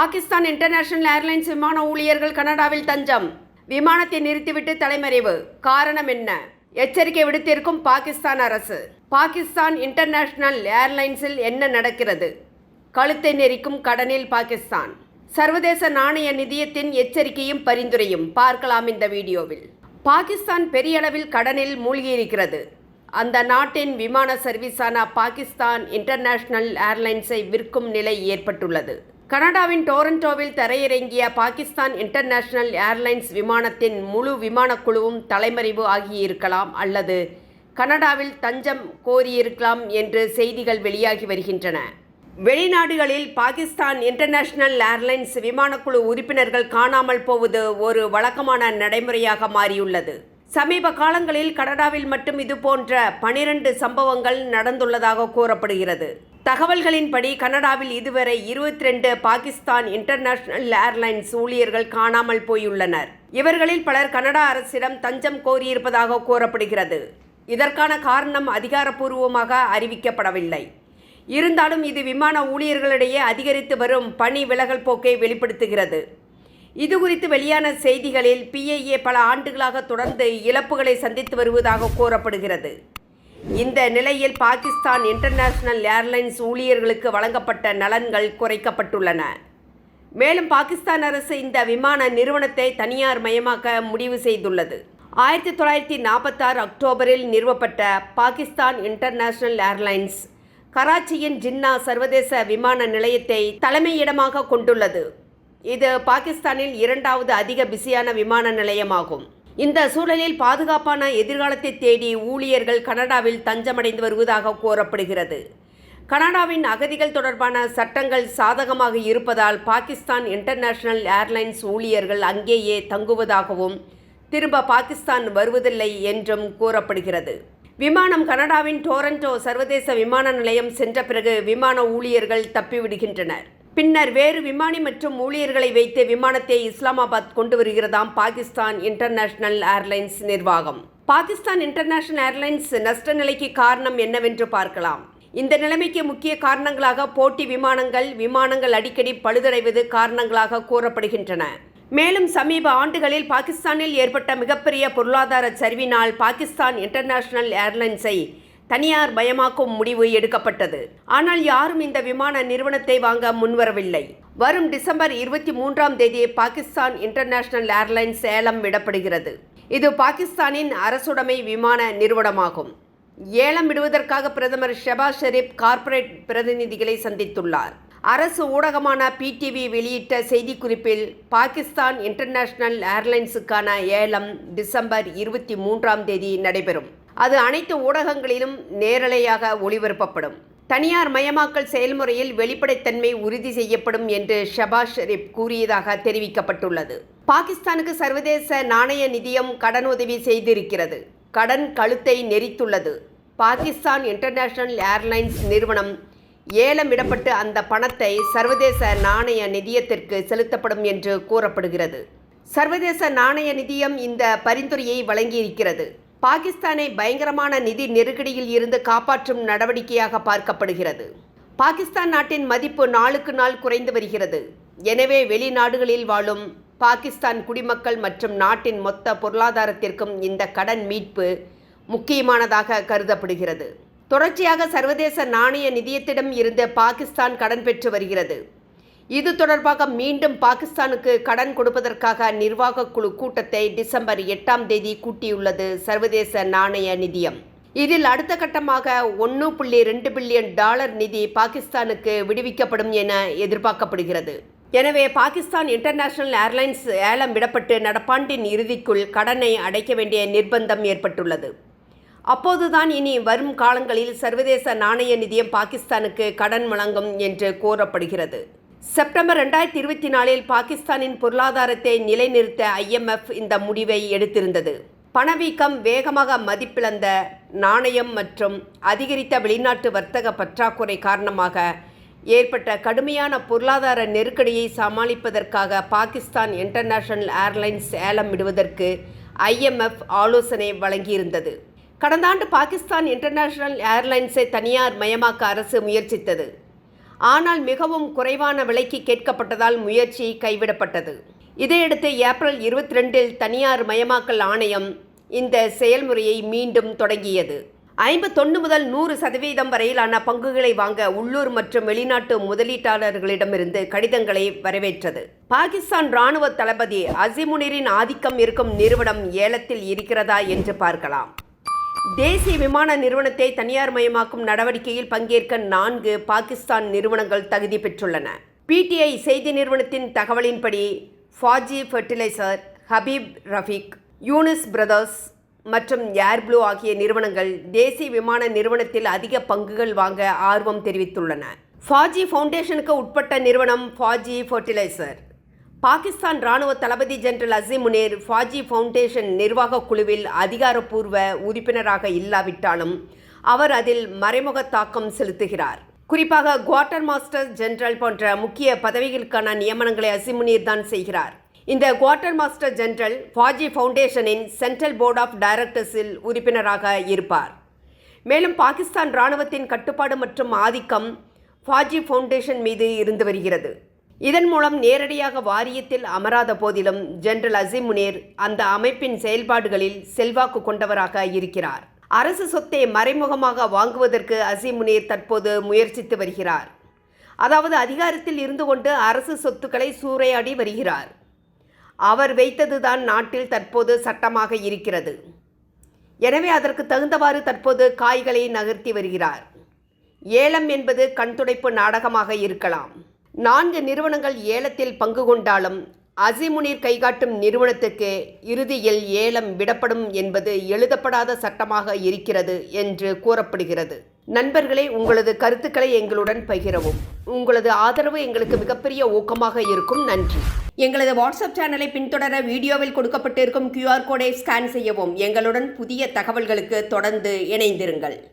Pakistan international airlines விமான ஊழியர்கள் கனடாவில் தஞ்சம். விமானத்தை நிறுத்திவிட்டு தலைமறைவு. காரணம் என்ன? எச்சரிக்கை விடுத்திருக்கும் பாகிஸ்தான் அரசு. பாகிஸ்தான் இன்டர்நேஷனல் ஏர்லைன்ஸில் என்ன நடக்கிறது? கழுத்தை நெரிக்கும் கடனில் பாகிஸ்தான். சர்வதேச நாணய நிதியத்தின் எச்சரிக்கையும் பரிந்துரையும். பார்க்கலாம் இந்த வீடியோவில். பாகிஸ்தான் பெரிய அளவில் கடனில் மூழ்கியிருக்கிறது. அந்த நாட்டின் விமான சர்வீஸான பாகிஸ்தான் இன்டர்நேஷனல் ஏர்லைன்ஸை விற்கும் நிலை ஏற்பட்டுள்ளது. கனடாவின் டோரண்டோவில் தரையிறங்கிய பாகிஸ்தான் இன்டர்நேஷனல் ஏர்லைன்ஸ் விமானத்தின் முழு விமானக்குழுவும் தலைமறைவு ஆகியிருக்கலாம் அல்லது கனடாவில் தஞ்சம் கோரியிருக்கலாம் என்று செய்திகள் வெளியாகி வருகின்றன. வெளிநாடுகளில் பாகிஸ்தான் இன்டர்நேஷனல் ஏர்லைன்ஸ் விமானக்குழு உறுப்பினர்கள் காணாமல் போவது ஒரு வழக்கமான நடைமுறையாக மாறியுள்ளது. சமீப காலங்களில் கனடாவில் மட்டும் இது போன்ற பனிரெண்டு சம்பவங்கள் நடந்துள்ளதாக கூறப்படுகிறது. தகவல்களின்படி கனடாவில் இதுவரை இருபத்தி ரெண்டு பாகிஸ்தான் இன்டர்நேஷனல் ஏர்லைன்ஸ் ஊழியர்கள் காணாமல் போயுள்ளனர். இவர்களில் பலர் கனடா அரசிடம் தஞ்சம் கோரியிருப்பதாக கூறப்படுகிறது. இதற்கான காரணம் அதிகாரப்பூர்வமாக அறிவிக்கப்படவில்லை. இருந்தாலும் இது விமான ஊழியர்களிடையே அதிகரித்து வரும் பணி விலகல் போக்கை வெளிப்படுத்துகிறது. இது குறித்து வெளியான செய்திகளில் பிஐஏ பல ஆண்டுகளாக தொடர்ந்து இழப்புகளை சந்தித்து வருவதாக கூறப்படுகிறது. இந்த நிலையில் பாகிஸ்தான் இன்டர்நேஷனல் ஏர்லைன்ஸ் ஊழியர்களுக்கு வழங்கப்பட்ட நலன்கள் குறைக்கப்பட்டுள்ளன. மேலும் பாகிஸ்தான் அரசு இந்த விமான நிறுவனத்தை தனியார் மயமாக்க முடிவு செய்துள்ளது. ஆயிரத்தி தொள்ளாயிரத்தி நாற்பத்தாறு அக்டோபரில் நிறுவப்பட்ட பாகிஸ்தான் இன்டர்நேஷனல் ஏர்லைன்ஸ் கராச்சியின் ஜின்னா சர்வதேச விமான நிலையத்தை தலைமையிடமாக கொண்டுள்ளது. இது பாகிஸ்தானில் இரண்டாவது அதிக பிஸியான விமான நிலையமாகும். இந்த சூழலில் பாதுகாப்பான எதிர்காலத்தை தேடி ஊழியர்கள் கனடாவில் தஞ்சமடைந்து வருவதாக கூறப்படுகிறது. கனடாவின் அகதிகள் தொடர்பான சட்டங்கள் சாதகமாக இருப்பதால் பாகிஸ்தான் இன்டர்நேஷனல் ஏர்லைன்ஸ் ஊழியர்கள் அங்கேயே தங்குவதாகவும் திரும்ப பாகிஸ்தான் வருவதில்லை என்றும் கூறப்படுகிறது. விமானம் கனடாவின் டோரண்டோ சர்வதேச விமான நிலையம் சென்ற பிறகு விமான ஊழியர்கள் தப்பிவிடுகின்றனர். பின்னர் வேறு விமானி மற்றும் ஊழியர்களை வைத்து விமானத்தை இஸ்லாமாபாத் கொண்டு வருகிறதாம் பாகிஸ்தான் இன்டர்நேஷனல் ஏர்லைன்ஸ் நிர்வாகம். பாகிஸ்தான் இன்டர்நேஷனல் ஏர்லைன்ஸ் நஷ்ட நிலைக்கு காரணம் என்னவென்று பார்க்கலாம். இந்த நிலைமைக்கு முக்கிய காரணங்களாக போட்டி விமானங்கள் விமானங்கள் அடிக்கடி பழுதடைவது காரணங்களாக கூறப்படுகின்றன. மேலும் சமீப ஆண்டுகளில் பாகிஸ்தானில் ஏற்பட்ட மிகப்பெரிய பொருளாதார சரிவினால் பாகிஸ்தான் இன்டர்நேஷனல் ஏர்லைன்ஸை தனியார் பயமாக்கும் முடிவு எடுக்கப்பட்டது. ஆனால் யாரும் இந்த விமான நிறுவனத்தை வாங்க முன்வரவில்லை. வரும் டிசம்பர் இருபத்தி மூன்றாம் தேதி பாகிஸ்தான் இன்டர்நேஷனல் ஏர்லைன்ஸ் ஏலம் விடப்படுகிறது. இது பாகிஸ்தானின் அரசுடைமை விமான நிறுவனமாகும். ஏலம் விடுவதற்காக பிரதமர் ஷெபாஸ் ஷெரீப் கார்ப்பரேட் பிரதிநிதிகளை சந்தித்துள்ளார். அரசு ஊடகமான பிடிவி வெளியிட்ட செய்திக்குறிப்பில் பாகிஸ்தான் இன்டர்நேஷனல் ஏர்லைன்ஸுக்கான ஏலம் டிசம்பர் இருபத்தி மூன்றாம் தேதி நடைபெறும். அது அனைத்து ஊடகங்களிலும் நேரலையாக ஒளிபரப்பப்படும். தனியார் மயமாக்கல் செயல்முறையில் வெளிப்படைத்தன்மை உறுதி செய்யப்படும் என்று ஷபாஸ் ஷெரீப் கூறியதாக தெரிவிக்கப்பட்டுள்ளது. பாகிஸ்தானுக்கு சர்வதேச நாணய நிதியம் கடனுதவி செய்திருக்கிறது. கடன் கழுத்தை நெறித்துள்ளது பாகிஸ்தான் இன்டர்நேஷனல் ஏர்லைன்ஸ் நிறுவனம் ஏலமிடப்பட்டு அந்த பணத்தை சர்வதேச நாணய நிதியத்திற்கு செலுத்தப்படும் என்று கூறப்படுகிறது. சர்வதேச நாணய நிதியம் இந்த பரிந்துரையை வழங்கியிருக்கிறது. பாகிஸ்தானை பயங்கரமான நிதி நெருக்கடியில் இருந்து காப்பாற்றும் நடவடிக்கையாக பார்க்கப்படுகிறது. பாகிஸ்தான் நாட்டின் மதிப்பு நாளுக்கு நாள் குறைந்து வருகிறது. எனவே வெளிநாடுகளில் வாழும் பாகிஸ்தான் குடிமக்கள் மற்றும் நாட்டின் மொத்த பொருளாதாரத்திற்கும் இந்த கடன் மீட்பு முக்கியமானதாக கருதப்படுகிறது. தொடர்ச்சியாக சர்வதேச நாணய நிதியத்திடம் இருந்து பாகிஸ்தான் கடன் பெற்று வருகிறது. இது தொடர்பாக மீண்டும் பாகிஸ்தானுக்கு கடன் கொடுப்பதற்காக நிர்வாக குழு கூட்டத்தை டிசம்பர் எட்டாம் தேதி கூட்டியுள்ளது சர்வதேச நாணய நிதியம். இதில் அடுத்த கட்டமாக ஒன்று புள்ளி ரெண்டு பில்லியன் டாலர் நிதி பாகிஸ்தானுக்கு விடுவிக்கப்படும் என எதிர்பார்க்கப்படுகிறது. எனவே பாகிஸ்தான் இன்டர்நேஷனல் ஏர்லைன்ஸ் ஏலம் விடப்பட்டு நடப்பாண்டின் இறுதிக்குள் கடனை அடைக்க வேண்டிய நிர்பந்தம் ஏற்பட்டுள்ளது. அப்போதுதான் இனி வரும் காலங்களில் சர்வதேச நாணய நிதியம் பாகிஸ்தானுக்கு கடன் வழங்கும் என்று கூறப்படுகிறது. செப்டம்பர் ரெண்டாயிரத்தி இருபத்தி நாலில் பாகிஸ்தானின் பொருளாதாரத்தை நிலைநிறுத்த ஐஎம்எஃப் இந்த முடிவை எடுத்திருந்தது. பணவீக்கம் வேகமாக மதிப்பிழந்த நாணயம் மற்றும் அதிகரித்த வெளிநாட்டு வர்த்தக பற்றாக்குறை காரணமாக ஏற்பட்ட கடுமையான பொருளாதார நெருக்கடியை சமாளிப்பதற்காக பாகிஸ்தான் இன்டர்நேஷனல் ஏர்லைன்ஸ் ஏலம் விடுவதற்கு ஐஎம்எஃப் ஆலோசனை வழங்கியிருந்தது. கடந்த ஆண்டு பாகிஸ்தான் இன்டர்நேஷனல் ஏர்லைன்ஸை தனியார் மயமாக்க அரசு முயற்சித்தது. ஆனால் மிகவும் குறைவான விலைக்கு கேட்கப்பட்டதால் முயற்சி கைவிடப்பட்டது. இதையடுத்து ஏப்ரல் இருபத்தி ரெண்டில் தனியார் மயமாக்கல் ஆணையம் இந்த செயல்முறையை மீண்டும் தொடங்கியது. ஐம்பத்தொன்று முதல் நூறு சதவீதம் வரையிலான பங்குகளை வாங்க உள்ளூர் மற்றும் வெளிநாட்டு முதலீட்டாளர்களிடமிருந்து கடிதங்களை வரவேற்றது. பாகிஸ்தான் ராணுவ தளபதி அசிமுனிரின் ஆதிக்கம் இருக்கும் நிறுவனம் ஏலத்தில் இருக்கிறதா என்று பார்க்கலாம். தேசிய விமான நிறுவனத்தை தனியார் மயமாக்கும் நடவடிக்கையில் பங்கேற்க நான்கு பாகிஸ்தான் நிறுவனங்கள் தகுதி பெற்றுள்ளன. பிடிஐ செய்தி நிறுவனத்தின் தகவலின்படி ஃபாஜி ஃபெர்டிலைசர் ஹபீப் ரஃபீக் யூனிஸ் பிரதர்ஸ் மற்றும் ஏர்ப்ளூ ஆகிய நிறுவனங்கள் தேசிய விமான நிறுவனத்தில் அதிக பங்குகள் வாங்க ஆர்வம் தெரிவித்துள்ளன. ஃபாஜி ஃபவுண்டேஷனுக்கு உட்பட்ட நிறுவனம் ஃபாஜி ஃபெர்டிலைசர். பாகிஸ்தான் ராணுவ தளபதி ஜெனரல் அசீம் ஃபாஜி ஃபவுண்டேஷன் நிர்வாகக் குழுவில் அதிகாரப்பூர்வ உறுப்பினராக இல்லாவிட்டாலும் அவர் அதில் மறைமுக தாக்கம் செலுத்துகிறார். குறிப்பாக குவார்டர் மாஸ்டர் ஜெனரல் போன்ற முக்கிய பதவிகளுக்கான நியமனங்களை அசிமுனீர் தான் செய்கிறார். இந்த குவார்டர் மாஸ்டர் ஜெனரல் ஃபாஜி ஃபவுண்டேஷனின் சென்ட்ரல் போர்ட் ஆஃப் டைரக்டர்ஸில் உறுப்பினராக இருப்பார். மேலும் பாகிஸ்தான் இராணுவத்தின் கட்டுப்பாடு மற்றும் ஆதிக்கம் ஃபாஜி ஃபவுண்டேஷன் மீது இருந்து வருகிறது. இதன் மூலம் நேரடியாக வாரியத்தில் அமராத போதிலும் ஜெனரல் அசிம் முனீர் அந்த அமைப்பின் செயல்பாடுகளில் செல்வாக்கு கொண்டவராக இருக்கிறார். அரசு சொத்தை மறைமுகமாக வாங்குவதற்கு அசிம் முனீர் தற்போது முயற்சித்து வருகிறார். அதாவது அதிகாரத்தில் இருந்து கொண்டு அரசு சொத்துக்களை சூறையாடி வருகிறார். அவர் வைத்ததுதான் நாட்டில் தற்போது சட்டமாக இருக்கிறது. எனவே அதற்கு தகுந்தவாறு தற்போது காய்களை நகர்த்தி வருகிறார். ஏலம் என்பது கண்துடைப்பு நாடகமாக இருக்கலாம். நான்கு நிறுவனங்கள் ஏலத்தில் பங்கு கொண்டாலும் அசிமுனீர் கைகாட்டும் நிறுவனத்துக்கு இறுதியில் ஏலம் விடப்படும் என்பது எழுதப்படாத சட்டமாக இருக்கிறது என்று கூறப்படுகிறது. நண்பர்களே உங்களது கருத்துக்களை எங்களுடன் பகிரவும். உங்களது ஆதரவு எங்களுக்கு மிகப்பெரிய ஊக்கமாக இருக்கும். நன்றி. எங்களது வாட்ஸ்அப் சேனலை பின்தொடர வீடியோவில் கொடுக்கப்பட்டிருக்கும் கியூஆர் கோடை ஸ்கேன் செய்யவும். எங்களுடன் புதிய தகவல்களுக்கு தொடர்ந்து இணைந்திருங்கள்.